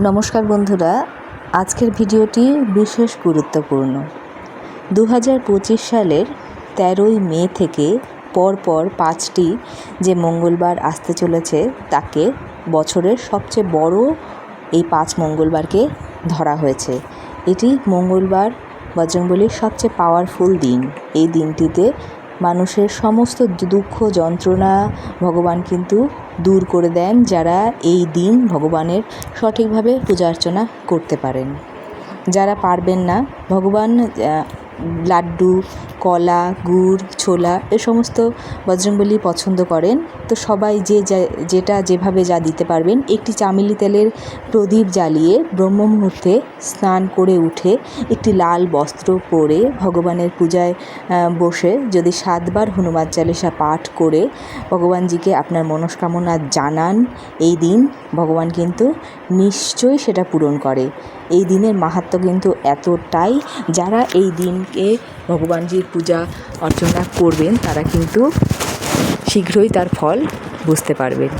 নমস্কার বন্ধুরা, আজকের ভিডিওটি বিশেষ গুরুত্বপূর্ণ। দু হাজার পঁচিশ সালের তেরোই মে থেকে পরপর পাঁচটি যে মঙ্গলবার আসতে চলেছে, তাকে বছরের সবচেয়ে বড় এই পাঁচ মঙ্গলবারকে ধরা হয়েছে। এটি মঙ্গলবার বজরংবলির সবচেয়ে পাওয়ারফুল দিন। এই দিনটিতে মানুষের সমস্ত দুঃখ যন্ত্রণা ভগবান কিন্তু দূর করে দেন যারা এই দিন ভগবানের সঠিকভাবে পূজা অর্চনা করতে পারেন। যারা পারবেন না, ভগবান লাড্ডু কলা, গুড়, ছোলা এ সমস্ত বজরংবলী পছন্দ করেন। তো সবাই যে যেটা যেভাবে যা দিতে পারবেন, একটি চামেলি তেলের প্রদীপ জ্বালিয়ে ব্রহ্ম মুহূর্তে স্নান করে উঠে একটি লাল বস্ত্র পরে ভগবানের পূজায় বসে যদি সাতবার হনুমান চালিসা পাঠ করে ভগবানজিকে আপনার মনস্কামনা জানান, এই দিন ভগবান কিন্তু নিশ্চয়ই সেটা পূরণ করে। এই দিনের মাহাত্ম্য কিন্তু এতটাই, যারা এই দিনকে ভগবানজির পূজা অর্চনা করবেন তারা কিন্তু শীঘ্রই তার ফল বুঝতে পারবেন।